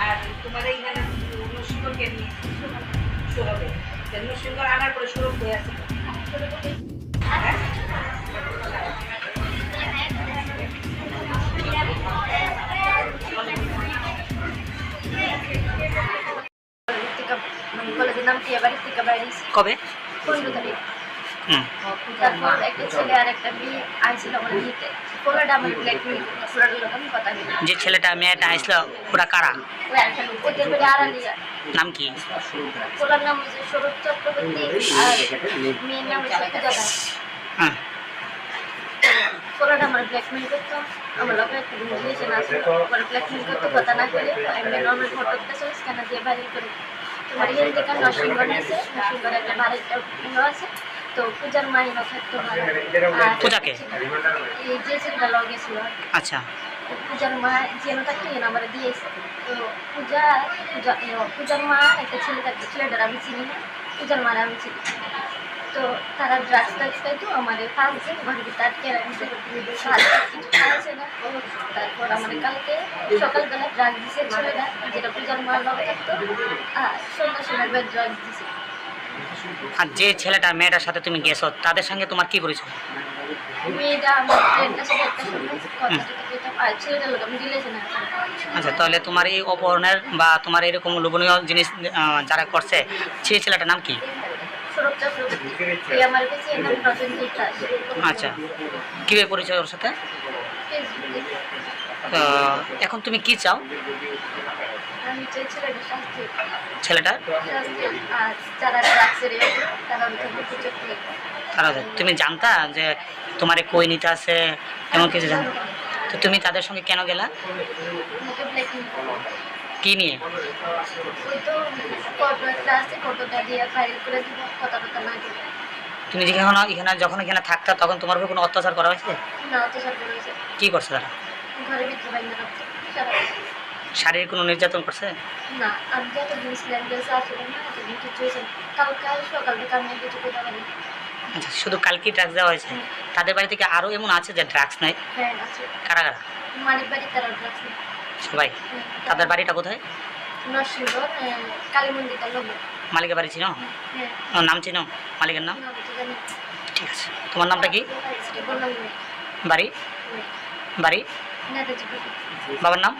আর তোমার এইখানে শুরু হবে নরসিংহ আনার পরে শুরু হয়ে আছে কলেজের নাম টিয়া বাড়ি থেকে বাইরে কবে? পনেরো তারিখ। তারপর একটা ছেলে আর একটা মেয়ে আইছিল আমার নিতে পোলাটা আমার ব্ল্যাকমেল করতো পোলাটার লোক আমি কথা দিলাম যে ছেলেটা মেয়েটা আসলো ওরা কারা? ওদের বাড়ি আড়ালিয়া নাম কি? পোলার নাম হচ্ছে সৌরভ চক্রবর্তী আর মেয়ের নাম হচ্ছে পূজা দাস। পোলাটা আমার ব্ল্যাকমেল করতো। আমার লোক একটা রিলেশন আছে আমার ব্ল্যাকমেল করতো কথা না করে এমনি নর্মাল ফটো স্ক্যানার দিয়ে ভাইরাল করে তোমার ইয়ে থেকে নরসিংহ নিয়েছে নরসিংহর একটা বাড়িটা ইয়ে আছে। তো পূজার মাইনও থাকতো ভালো পূজাকে? এই যে ছেলেটা লগে ছিল আচ্ছা পূজার মা যেন তাকে এনে আমার দিয়েছে। তো পূজা পূজা পূজার মা একটা ছেলে থাকতো। ছেলেটার আমি চিনি না। পূজার মারা আমি চিনি। তো তারা ড্রাগস টাগস খাইতো আমার দিন ভিতরে আটকে রাখছে তারপর আমার কালকে সকালবেলা ড্রাগ দিছে যেটা পূজার থাকতো। আর সন্ধ্যার সময় ড্রাগ দিছে। আর যে ছেলেটা মেয়েটার সাথে তুমি গেছো তাদের সঙ্গে তোমার কি পরিচয়? আচ্ছা তাহলে তোমার এই অপহরণের বা তোমার এরকম লোভনীয় জিনিস যারা করছে সেই ছেলেটার নাম কি? আচ্ছা। কীভাবে পরিচয় ওর সাথে? এখন তুমি কি চাও? ছেলেটা তারা তুমি জানতা যে তোমার কই নিতে আছে এমন কিছু জান? তো তুমি তাদের সঙ্গে কেন গেলা? কি নিয়ে? ফটোটা দিয়ে ফাইল করে দিব কথা টথা না তুমি যেখানে এখানে যখন এখানে থাকতা তখন তোমার উপর কোনো অত্যাচার করা হয়েছে? কি করছে তারা? শারীরিক কোনো নির্যাতন করছে? আচ্ছা শুধু কালকেই ড্রাগস দেওয়া হয়েছে? তাদের বাড়ি থেকে আরও এমন আছে যে ড্রাগস নেয় হ্যাঁ আছে। কারা কারা? নেই। সবাই? তাদের বাড়িটা কোথায়? নরসিংহ কালী মন্দিরটা লোক মালিকের বাড়ি চিনো? হ্যাঁ। নাম চিনো? মালিকের নাম। ঠিক আছে। তোমার নামটা কি। বাড়ি। বাড়ি? বাবার নাম?